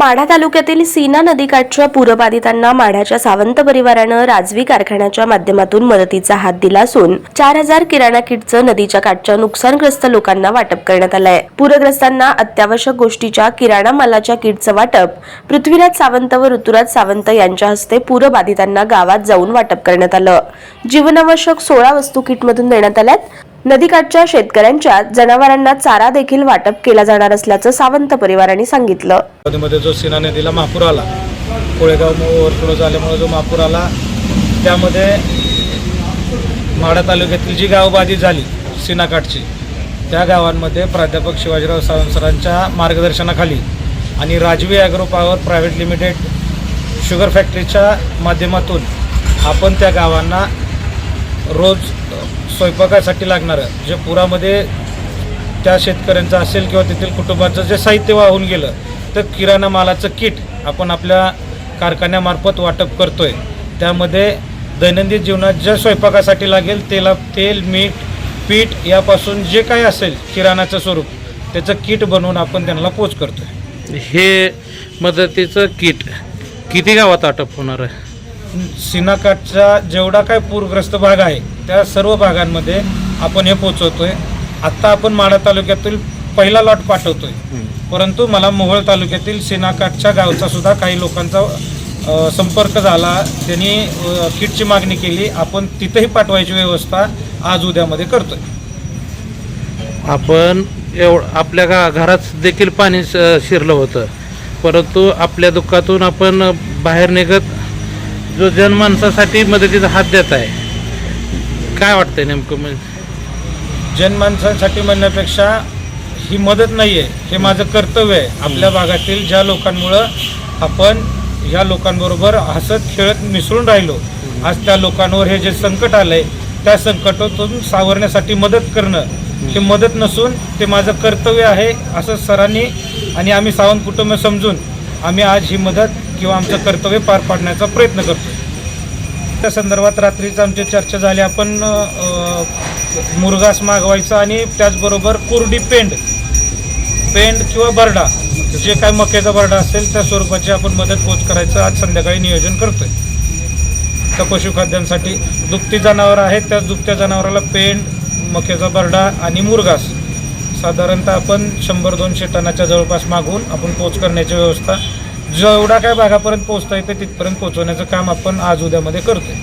माढा तालुक्यातील सीना नदीकाठच्या पूरबाधितांना माढ्याच्या सावंत परिवारानं राजवी कारखान्याच्या माध्यमातून मदतीचा हात दिला असून चार हजार किराणा किटचं नदीच्या काठच्या नुकसानग्रस्त लोकांना वाटप करण्यात आलंय. पूरग्रस्तांना अत्यावश्यक गोष्टीच्या किराणा मालाच्या किटचं वाटप पृथ्वीराज सावंत व ऋतुराज सावंत यांच्या हस्ते पूरबाधितांना गावात जाऊन वाटप करण्यात आलं. जीवनावश्यक सोळा वस्तू किटमधून देण्यात आल्यात. नदीकाठच्या शेतकऱ्यांच्या जनावरांना चारा देखील वाटप केला जाणार असल्याचं सावंत परिवारांनी सांगितलं. जो सीना नदीला महापूर आला कोळेगाव ओव्हरफ्लो झाल्यामुळे जो महापूर आला त्यामध्ये माढा तालुक्यातील जी गावं बाधित झाली सीनाकाठची त्या गावांमध्ये प्राध्यापक शिवाजीराव सावंत सरांच्या मार्गदर्शनाखाली आणि Rajvi agro power private limited sugar फॅक्टरीच्या माध्यमातून आपण त्या गावांना रोज स्वयंपाकासाठी लागणारं जे पुरामध्ये त्या शेतकऱ्यांचं असेल किंवा तेथील कुटुंबाचं जे साहित्य वाहून गेलं तर किराणा मालाचं किट आपण आपल्या कारखान्यामार्फत वाटप करतोय. त्यामध्ये दैनंदिन जीवनात ज्या स्वयंपाकासाठी लागेल तेला तेल मीठ पीठ यापासून जे काही असेल किराणाचं स्वरूप त्याचं किट बनवून आपण त्यांना पोच करतोय. हे मदतीचं किट किती गावात वाटप होणार आहे? सीनाकाठचा जेवढा काय पूरग्रस्त भाग आहे त्या सर्व भागांमध्ये आपण हे पोचवतोय. आत्ता आपण माढा तालुक्यातील पहिला लॉट पाठवतोय. परंतु मला मोहोळ तालुक्यातील सीनाकाठच्या गावचा सुद्धा काही लोकांचा संपर्क झाला. त्यांनी किटची मागणी केली. आपण तिथेही पाठवायची व्यवस्था आज उद्यामध्ये करतोय. आपण एव आपल्या गा घरात देखील पाणी शिरलं होतं. परंतु आपल्या दुःखातून आपण बाहेर निघत जो जनमानसासाठी मदतीचा हात देत आहे काय वाटतंय नेमकं? म्हणजे जनमानसांसाठी म्हणण्यापेक्षा ही मदत नाही आहे हे माझं कर्तव्य आहे. आपल्या भागातील ज्या लोकांमुळं आपण ह्या लोकांबरोबर हसत खेळत मिसळून राहिलो आज त्या लोकांवर हे जे संकट आलंय त्या संकटातून सावरण्यासाठी मदत करणं हे मदत नसून ते माझं कर्तव्य आहे असं सरांनी आणि आम्ही सावंत कुटुंब समजून आम्ही आज ही मदत किंवा आमचं कर्तव्य पार पाडण्याचा प्रयत्न करतो त्या संदर्भात रात्रीच आमची चर्चा झाली. आपण मुरगास मागवायचा आणि त्याचबरोबर कुरडी पेंड पेंड किंवा बरडा जे काय मक्याचा बरडा असेल त्या स्वरूपाची आपण मदत पोच करायचं आज संध्याकाळी नियोजन करतोय. त्या पशुखाद्यांसाठी दुभती जनावरं आहेत त्या दुभत्या जनावराला पेंड मक्याचा बरडा आणि मुरगास. साधारणतः आपण शंभर दोनशे टनाच्या जवळपास मागवून आपण पोच करण्याची व्यवस्था जेवढा काय भागापर्यंत पोहोचता येते तिथपर्यंत पोहोचवण्याचं काम आपण आज उद्यामध्ये करतोय.